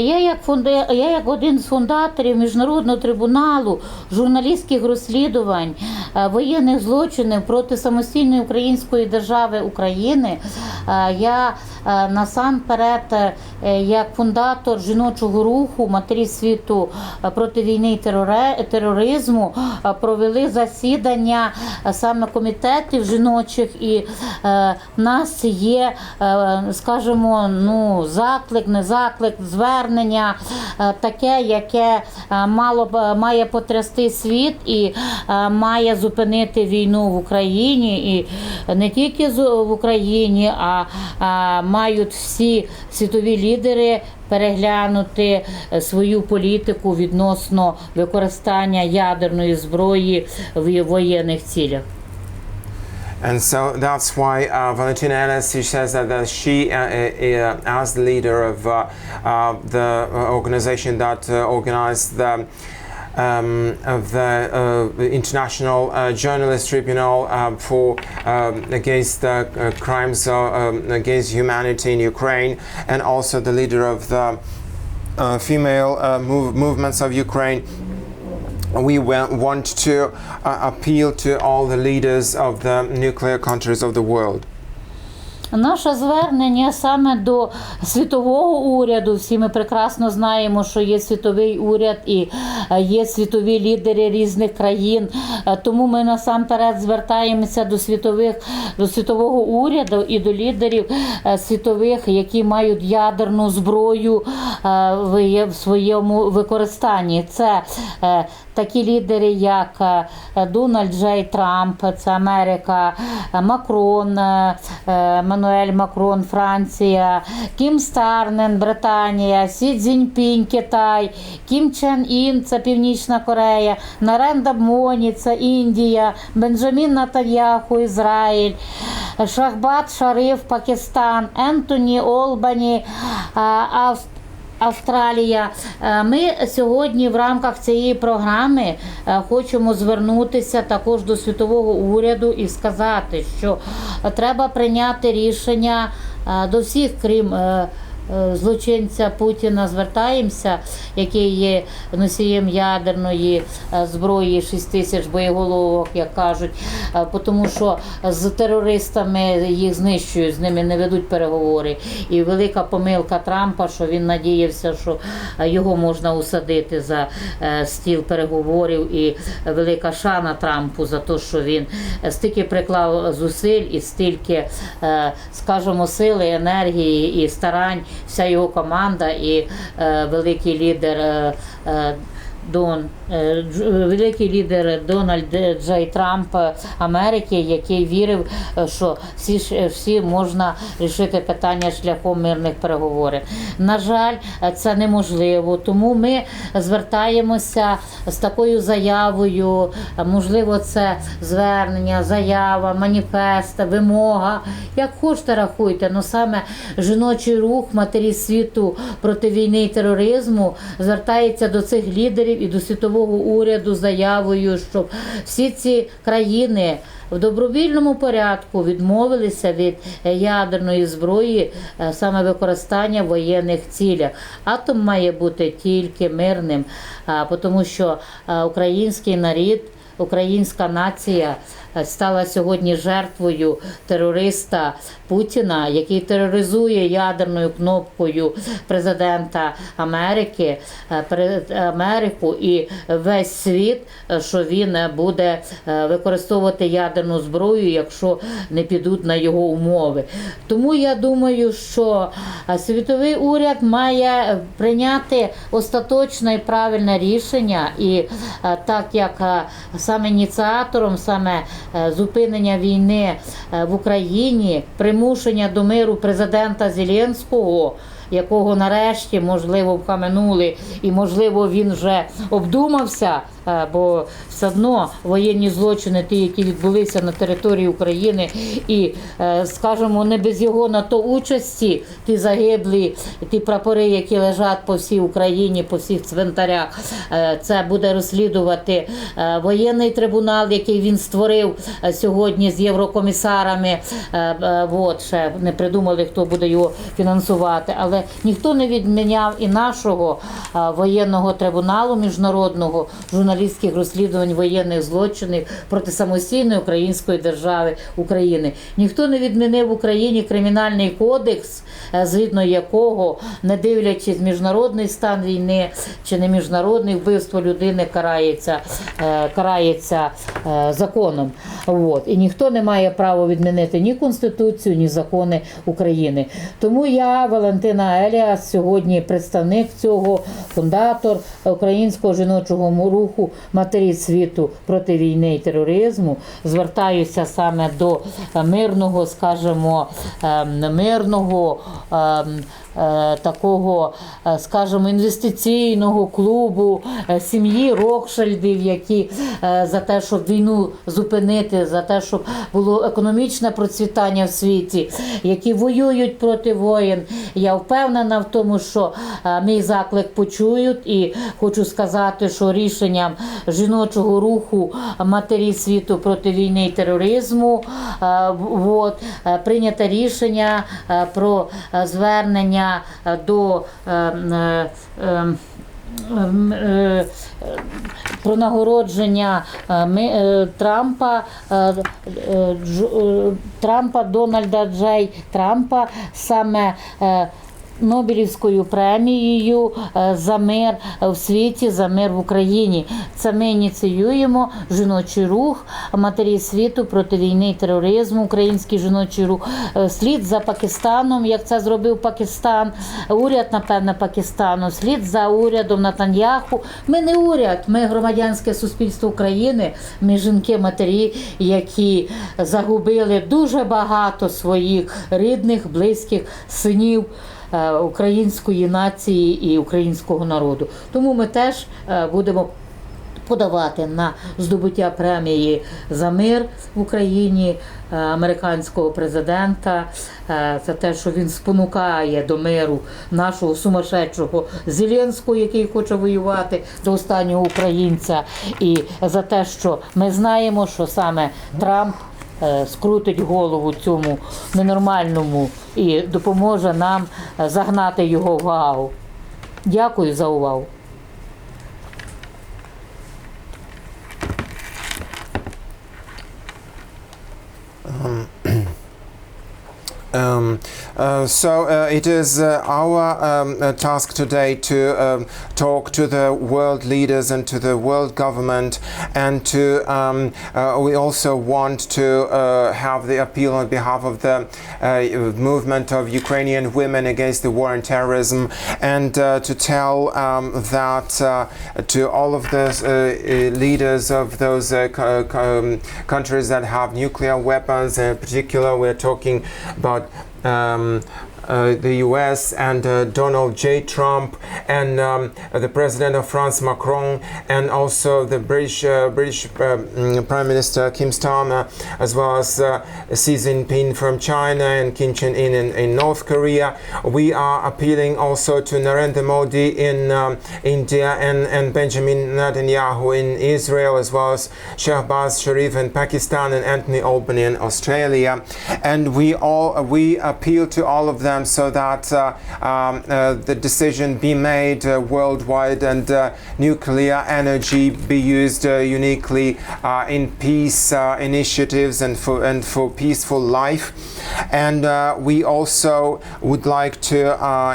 Я як фунда... я як один з фундаторів міжнародного трибуналу журналістських розслідувань воєнних злочинів проти самостійної української держави України. е, Я е, насамперед, е, як фундатор жіночого руху Матері світу е, проти війни і тероризму, е, провели засідання е, саме комітетів жіночих, і е, в нас є, е, скажімо, ну, заклик, не заклик, звернення е, таке, яке е, мало має потрясти світ і е, має зупинити війну в Україні, і не тільки в Україні, а, а мають всі світові лідери. Переглянути е, свою політику відносно використання ядерної зброї в воєнних цілях. And so that's why uh, Valentina Ellis she says that, that she, uh, uh, uh, as leader of uh, uh, the uh, organization that uh, organized the um, of the uh, International uh, Journalist Tribunal um, for um, against the uh, crimes uh, um, against humanity in Ukraine, and also the leader of the uh, female uh, move, movements of Ukraine we want to uh, appeal to all the leaders of the nuclear countries of the world. Наше звернення саме до світового уряду. Всі ми прекрасно знаємо, що є світовий уряд і е, є світові лідери різних країн. Е, Тому ми насамперед звертаємося до світових до світового уряду і до лідерів е, світових, які мають ядерну зброю в своєму використанні. Це такі лідери, як е, Дональд Джей Трамп, це Америка, Макрон, е, е, Мануель Макрон, Франція, Кім Старнен, Британія, Сі Цзіньпінь, Китай, Кім Чен Ін, це Північна Корея, Наренда Моні, це Індія, Бенджамін Натаньяху, Ізраїль, Шахбат Шариф, Пакистан, Ентоні Олбані, Австралія. Австралія. Е, Ми сьогодні в рамках цієї програми е, хочемо звернутися також до світового уряду і сказати, що треба прийняти рішення е, до всіх, крім злочинця Путіна, звертаємося, який є носієм ядерної е, зброї 6 тисяч боєголовок, як кажуть, е, тому що з терористами їх знищують, з ними не ведуть переговори. І велика помилка Трампа, що він надіявся, що е, його можна усадити за е, стіл переговорів, і велика шана Трампу за те, що він е, стільки приклав зусиль і стільки, е, скажімо, сили, енергії і старань, вся його команда і е, великий лідер. Е, е, Дон е, великий лідер Дональд Джей Трамп е, Америки, який вірив, е, що всі всі можна рішити питання шляхом мирних переговорів. На жаль, е, це неможливо. Тому ми звертаємося з такою заявою. е, Можливо, це звернення, заява, маніфест, вимога. Як хочете, рахуйте, але саме жіночий рух матері світу проти війни і тероризму звертається до цих лідерів і до світового уряду заявою, щоб всі ці країни в добровільному порядку відмовилися від е, ядерної зброї, е, саме використання в воєнних цілях. Атом має бути тільки мирним, тому що е, український народ. Українська нація стала сьогодні жертвою терориста Путіна, який тероризує ядерною кнопкою президента Америки, е, Америку і весь світ, е, що він е, буде е, використовувати ядерну зброю, якщо не підуть на його умови. Тому я думаю, що е, світовий уряд має прийняти остаточне і правильне рішення, і е, так як е, саме ініціатором, саме е, зупинення війни е, в Україні, примушення до миру президента Зеленського. Якого нарешті можливо вхаменули, і можливо він вже обдумався е, бо все одно воєнні злочини, ті, які відбулися на території України, і е, скажімо, не без його на то участі, ті загиблі, ті прапори, які лежать по всій Україні, по всіх цвинтарях, е, це буде розслідувати е, воєнний трибунал, який він створив е, сьогодні з єврокомісарами. Е, е, От ще не придумали, хто буде його фінансувати. Але ніхто не відміняв і нашого е, воєнного трибуналу міжнародного журналістських розслідувань воєнних злочинів проти самостійної української держави України. Ніхто не відмінив в Україні кримінальний кодекс, е, згідно якого, не дивлячись міжнародний стан війни чи не міжнародний вбивство людини карається, е, карається е, законом. От. І ніхто не має права відмінити ні Конституцію, ні закони України. Тому я, Валентина Еліас, сьогодні представник цього фундатор українського жіночого руху Матері світу проти війни і тероризму. Звертаюся саме до мирного, скажімо, ем, мирного. Е, Такого, е, скажімо, інвестиційного клубу е, сім'ї Рокшельдів, які за те, щоб війну зупинити, за те, щоб було економічне процвітання в світі, які воюють проти воєн. Я впевнена в тому, що мій заклик почують, і хочу сказати, що рішенням жіночого руху матері світу проти війни і тероризму от, прийнято рішення про звернення е, до е, е, про нагородження Трампа Трампа Дональда Джей Трампа саме. Нобелівською премією е, за мир в світі, за мир в Україні. Це ми ініціюємо жіночий рух матері світу проти війни і тероризму, український жіночий рух. Е, Слід за Пакистаном, як це зробив Пакистан, уряд, напевне, Пакистану, слід за урядом Натаньяху. Ми не уряд, ми громадянське суспільство України, ми жінки-матері, які загубили дуже багато своїх рідних, близьких синів української нації і українського народу. Тому ми теж е, будемо. Подавати на здобуття премії за мир в Україні е, американського президента е, за те, що він спонукає до миру нашого сумасшедшого Зеленського, який хоче воювати до останнього українця, і за те, що ми знаємо, що саме Трамп е, скрутить голову цьому ненормальному і допоможе нам е, загнати його в гаву. Дякую за увагу. Um, uh, so uh, it is uh, our um, uh, task today to um, talk to the world leaders and to the world government, and to um, uh, we also want to have the appeal on behalf of the movement of Ukrainian women against the war and terrorism, and to tell um, that to all of the leaders of those um, countries that have nuclear weapons. In particular, we're talking about um, uh, the US and uh, Donald J. Trump and um, the President of France, Macron, and also the British uh, British uh, mm, Prime Minister Kim Starmer, as well as uh, Xi Jinping from China and Kim Chen In in, in North Korea. We are appealing also to Narendra Modi in um, India and, and Benjamin Netanyahu in Israel, as well as Shahbaz Sharif in Pakistan and Anthony Albany in Australia. And we all we appeal to all of them so that uh, um, uh, the decision be made uh, worldwide and nuclear energy be used uniquely in peace initiatives and for and for peaceful life. And we also would like to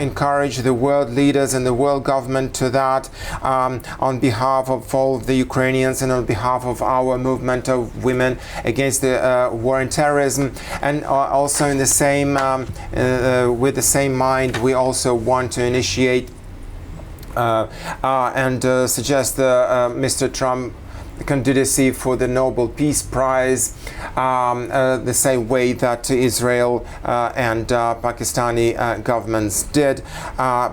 encourage the world leaders and the world government to that um, on behalf of all the Ukrainians and on behalf of our movement of women against the uh, war and terrorism. And uh, also in the same, um, uh, uh, with the same mind, we also want to initiate uh, and suggest Mr. Trump candidacy for the Nobel Peace Prize, um, uh, the same way that Israel uh, and uh, Pakistani governments did,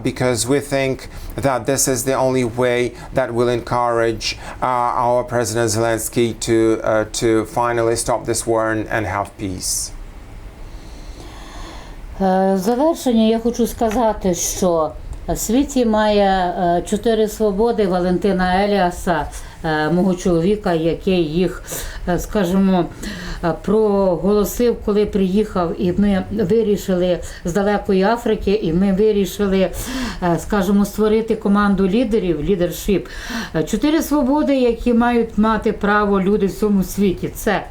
because we think that this is the only way that will encourage our President Zelensky to to finally stop this war and have peace. Е, завершення я хочу сказати, що в світі має е, чотири свободи Валентина Еліаса, е, мого чоловіка, який їх, скажімо, проголосив, коли приїхав, і ми вирішили з далекої Африки, і ми вирішили, скажімо, створити команду лідерів, лідершіп. Чотири свободи, які мають мати право люди в цьому світі. Це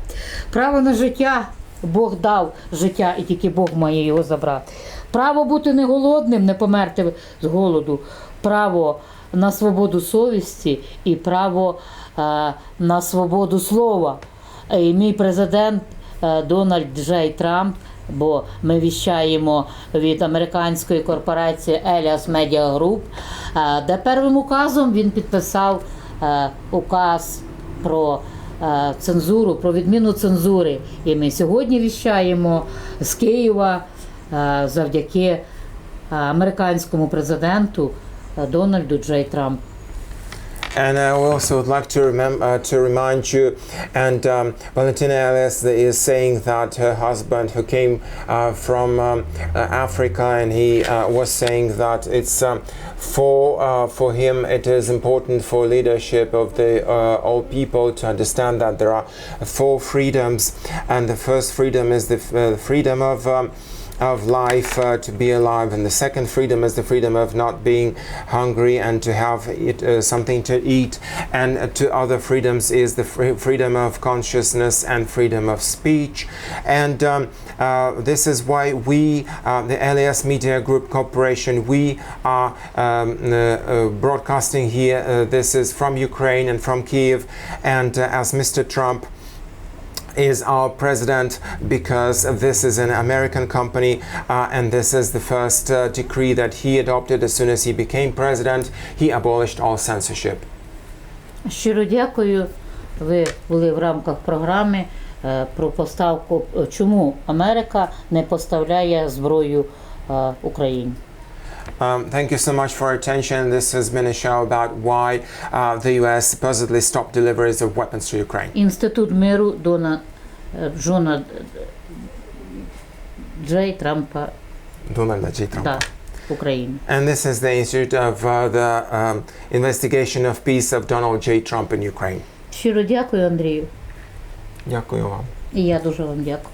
право на життя. Бог дав життя і тільки Бог має його забрати. Право бути не голодним, не померти з голоду, право на свободу совісті і право е, на свободу слова. І мій президент е, Дональд Джей Трамп, бо ми віщаємо від американської корпорації Elias Media Group, е, де первим указом він підписав указ про цензуру, про відміну цензури. І ми сьогодні віщаємо з Києва е, завдяки е, американському президенту е, Дональду Джей Трампу. And I also would like to remember uh, to remind you, and um, Valentina Elias is saying that her husband, who came uh, from um, uh, Africa, and he uh, was saying that it's um, for uh, for him it is important for leadership of the uh, all people to understand that there are four freedoms, and the first freedom is the f- uh, freedom of. Of life uh, to be alive, and the second freedom is the freedom of not being hungry and to have it, uh, something to eat. And uh, two other freedoms is the free- freedom of consciousness and freedom of speech. And um, uh, this is why we, uh, the Elias Media Group Corporation, we are um, uh, broadcasting here. This is from Ukraine and from Kiev. And as Mr. Trump is our president because this is an American company uh, and this is the first uh, decree that he adopted as soon as he became president. He abolished all censorship. Щиро дякую. Ви були в рамках програми е, про поставку, е, чому Америка не поставляє зброю е, Україні. Um, thank you so much for your attention. This has been a show about why uh, the US supposedly stopped deliveries of weapons to Ukraine. Інститут миру Дона е, Джона Джей Трампа Donald J. Trump. да, України. And this is the Institute of uh, the um, Investigation of Peace of Donald J. Trump in Ukraine. Щиро дякую, Андрію. Дякую вам. І я дуже вам дякую.